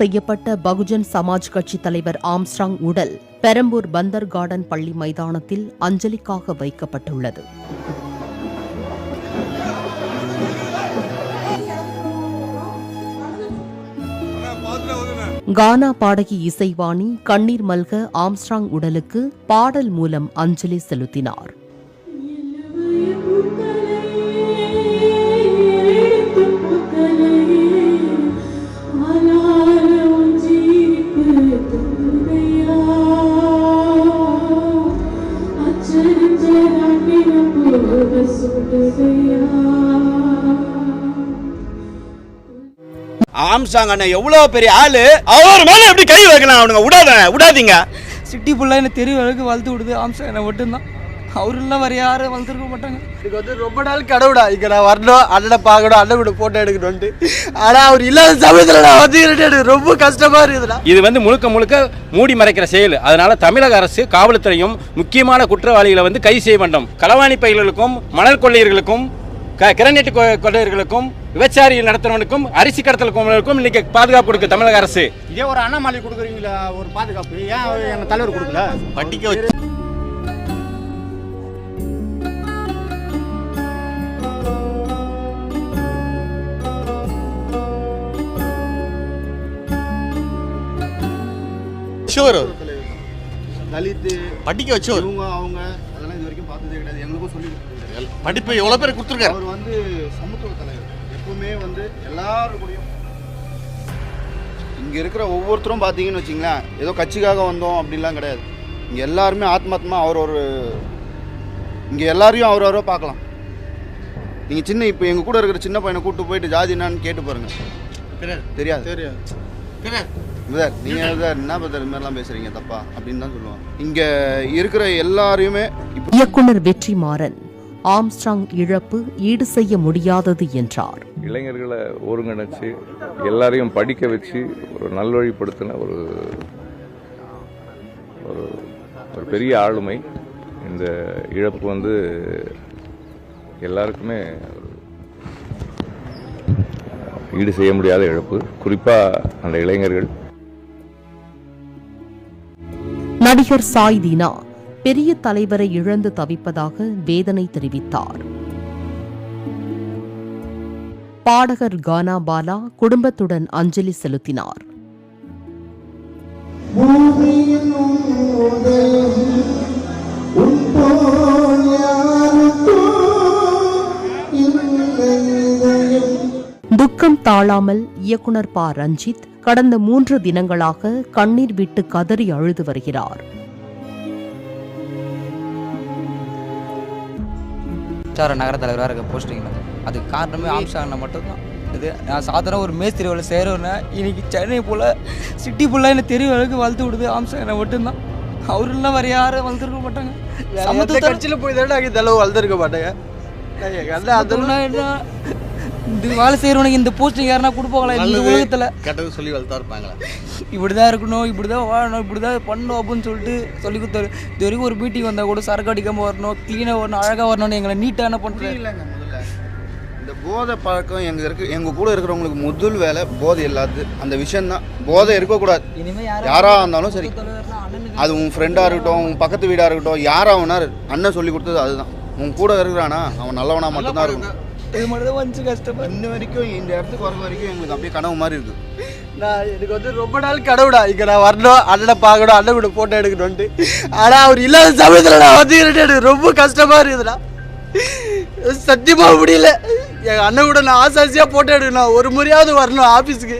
செய்யப்பட்ட பகுஜன் சமாஜ் கட்சி தலைவர் ஆம்ஸ்ட்ராங் உடல் பெரம்பூர் பந்தர் கார்டன் பள்ளி மைதானத்தில் அஞ்சலிக்காக வைக்கப்பட்டுள்ளது. கானா பாடகி இசைவாணி கண்ணீர் மல்க ஆம்ஸ்ட்ராங் உடலுக்கு பாடல் மூலம் அஞ்சலி செலுத்தினார். ஆம்சாங் அண்ணன் எவ்வளவு பெரிய ஆளு? அவர் மேல எப்படி கை வைக்கலாம்? அவனுங்க விடாத விடாதீங்க. சிட்டி ஃபுல்லாக என்ன தெரிய அளவுக்கு வளர்த்து விடுது. ஆம்சா என்னை மட்டும்தான். அவரெல்லாம் வேறு யாரும் வளர்த்துருக்க மாட்டாங்க. எனக்கு வந்து ரொம்ப நாள் கடவுடா. இங்க நான் வரணும் அண்ணனை பார்க்கணும் அண்ணன் கூட போட்டோ எடுக்கணும்ட்டு ஆனா அவர் இல்லாத சமயத்துல நான் வந்து எனக்கு ரொம்ப கஷ்டமா இருக்குதுடா. இது வந்து முழுக்க முழுக்க மூடி மறைக்கிற செயல். அதனால தமிழக அரசு காவல்துறையும் முக்கியமான குற்றவாளிகளை வந்து கைது செய்ய வேண்டும். களவாணி பயிர்களுக்கும் மணல் கொள்ளையர்களுக்கும் க- கிரானைட் கொ- கொள்ளையர்களுக்கும் விபச்சாரி நடத்துறவனுக்கும் அரிசி கடத்தல் கும்பலுக்கும் இன்னைக்கு பாதுகாப்பு கொடுக்கு தமிழக அரசு. இதே ஒரு அண்ணாமலை கொடுக்குறீங்களா ஒரு பாதுகாப்பு? ஏன் அவர் எங்க தலைவர் கொடுக்கல? படிக்க வச்சு படிக்க வச்சு இவங்க அவங்க அதெல்லாம் இது வரைக்கும் பார்த்ததே கிடையாது. எங்களுக்கும் சொல்லி படிப்பு எவ்வளவு பேர் கொடுத்துருக்காரு? அவர் வந்து சமத்துவ தலைவர். எப்பவுமே வந்து எல்லாரும் கூடயும். இங்க இருக்கிற ஒவ்வொருத்தரும் பார்த்தீங்கன்னு வச்சிங்களேன் ஏதோ கட்சிக்காக வந்தோம் அப்படிலாம் கிடையாது. இங்க எல்லாருமே ஆத்மாத்மா அவர் ஒரு இங்க எல்லாரையும் அவர் அவரோ பார்க்கலாம். நீங்க சின்ன இப்போ எங்க கூட இருக்கிற சின்ன பையனை கூட்டு போயிட்டு ஜாதி என்னன்னு கேட்டு பாருங்க. தெரியாது. தெரியாது. பிரதர் நீங்க பிரதர் என்ன பிரதர் இந்த மாதிரிலாம் பேசுறீங்க தப்பா அப்படின்னு தான் சொல்லுவாங்க இங்க இருக்கிற எல்லாரையுமே இயக்குனர் வெற்றிமாறன். ஆம்ஸ்ட்ராங் இழப்பு ஈடு செய்ய முடியாதது என்றார். இளைஞர்களை ஒருங்கிணைச்சு எல்லாரையும் படிக்க வச்சு ஒரு நல்வழிப்படுத்தின ஒரு ஒரு ஒரு பெரிய ஆளுமை. இந்த இழப்பு வந்து எல்லாருக்குமே ஈடு செய்ய முடியாத இழப்பு. குறிப்பாக அந்த இளைஞர்கள். நடிகர் சாய் தீனா பெரிய தலைவரை இழந்து தவிப்பதாக வேதனை தெரிவித்தார். பாடகர் கானா பாலா குடும்பத்துடன் அஞ்சலி செலுத்தினார். துக்கம் தாழாமல் இயக்குனர் ப. ரஞ்சித் கடந்த மூன்று தினங்களாக கண்ணீர் விட்டு கதறி அழுது வருகிறார். சார நகர தலைவராக இருக்க போஸ்டிங் அதுக்கு காரணமே அண்ணன் மட்டும்தான். இது நான் சாதாரண ஒரு மேஸ்திரி வேலை செய்கிறவன இன்னைக்கு சென்னை போல் சிட்டி ஃபுல்லாக என்ன தெரிய அளவுக்கு வளர்த்து விடுது என்னை மட்டும்தான். அவரெல்லாம் வேறு யாரும் வளர்த்துருக்க மாட்டாங்க. அந்த சமத்துவ கட்சியில போய் தான் நாங்கள் இந்த அளவு வளர்ந்துருக்க மாட்டேங்க நான் இந்த வேலை செய்கிறவனுக்கு இந்த போஸ்டிங் யாருன்னா கொடுப்பாங்களா? இந்த உலகத்தில். கெட்டது சொல்லி வளர்த்தா இருப்பாங்களா? இப்படி தான் இருக்கணும் இப்படி தான் வாழணும் இப்படி தான் பண்ணணும் அப்படின்னு சொல்லிட்டு சொல்லி கொடுத்தாரு. இது வரைக்கும் ஒரு மீட்டிங் வந்தால் கூட சரக்கு அடிக்காமல் வரணும் க்ளீனாக வரணும் அழகாக வரணும்னு எங்களை நீட்டாக என்ன பண்ணுறேன் இல்லைங்க முதல்ல. இந்த போதை பழக்கம் எங்க இருக்கு எங்க கூட இருக்கிறவங்களுக்கு முதல் வேலை போதை இல்லாது அந்த விஷயம் தான் போதை இருக்கக்கூடாது. இனிமேல் யாரா இருந்தாலும் சரி. அது உன் ஃப்ரெண்டாக இருக்கட்டும் உன் பக்கத்து வீடாக இருக்கட்டும் யாரா அவனா அண்ணன் சொல்லி கொடுத்தது அதுதான். உன் கூட இருக்கிறானா? அவன் நல்லவனா மட்டும்தான் இருக்கணும். இது மட்டும் தான் வந்துச்சு கஷ்டப்பட்டு இன்ன வரைக்கும் இந்த இடத்துக்கு வர வரைக்கும் எங்களுக்கு அப்படியே கனவு மாதிரி இருக்கு. நான் எனக்கு வந்து ரொம்ப நாள் கடவுடா இங்க நான் வரணும் அண்ணனை பார்க்கணும் அண்ணன் கூட போட்டோ எடுக்கணும்ட்டு ஆனா அவர் இல்லாத சமயத்துல நான் வந்து எனக்கு ரொம்ப கஷ்டமா இருக்குதுடா. சத்தியமா முடியல. எங்க அண்ணன் கூட நான் ஆசாசியா போட்டோ எடுக்கணும். ஒரு முறையாவது வரணும் ஆபீஸுக்கு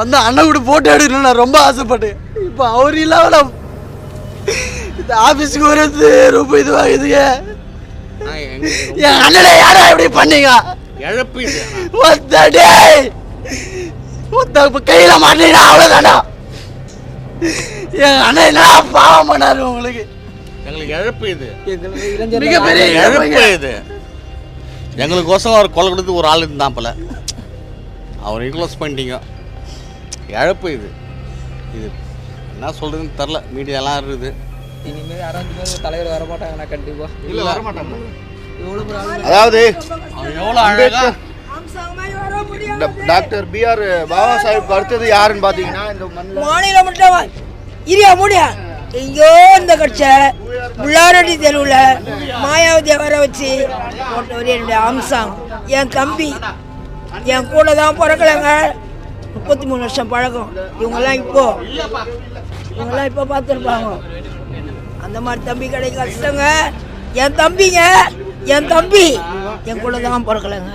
வந்து அண்ணன் கூட போட்டோ எடுக்கணும் நான் ரொம்ப ஆசைப்பட்டேன். இப்போ அவர் இல்லாம நான் இந்த ஆபீஸுக்கு வர்றது ரொம்ப இதுவாகுதுங்க என் அண்ணனை யாரா இப்படி பண்ணீங்க? இழப்பு இது ஒத்த கையில மாட்டீங்கன்னா அவ்வளவுதானா? என் அண்ணன் என்ன பாவம் பண்ணாரு உங்களுக்கு? எங்களுக்கு இழப்பு இது. மிகப்பெரிய இழப்பு இது. எங்களுக்கோசம் அவர் கொலை கொடுத்து ஒரு ஆள் இருந்தாப்பல. அவர் இன்க்ளோஸ் பண்ணிட்டீங்க. இழப்பு இது. இது என்ன சொல்றதுன்னு தெரில மீடியாலாம் இருக்குது இனிமேல் யாராவது பேர் தலைவர் வர மாட்டாங்கண்ணா கண்டிப்பாக இல்லை. வரமாட்டாங்க. அதாவது அழகா டாக்டர் பிஆர் பாபா சாஹிப் அடுத்தது யாருன்னு பார்த்தீங்கன்னா இந்த மண்ணில் மாநிலம் மட்டும் வா- இரியா முடியா. எங்கேயோ இந்த கட்சை புள்ளாரடி தெருவில் மாயாவதியை வர வச்சு போட்டவர் என்னுடைய அம்சாங் என் தம்பி என் கூட தான் பிறக்கலைங்க. முப்பத்தி மூணு வருஷம் பழக்கம். இவங்கெல்லாம் இப்போ இவங்கெல்லாம் இப்போ பார்த்துருப்பாங்க. அந்த மாதிரி தம்பி கிடைக்க கஷ்டங்க. என் தம்பிங்க என் தம்பி. என் கூட தான் பிறக்கலைங்க.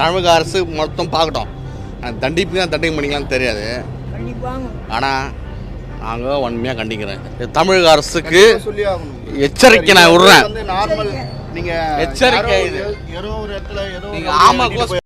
தமிழக அரசு மொத்தம் பார்க்கட்டும். தண்டிப்பு தான் தண்டிக்க பண்ணிக்கலாம்னு தெரியாது. ஆனால் நாங்கள் வன்மையாக கண்டிக்கிறேன். தமிழக அரசுக்கு எச்சரிக்கை நான் விடுறேன். வந்து நார்மல் நீங்க எச்சரிக்கை இது. ஆமா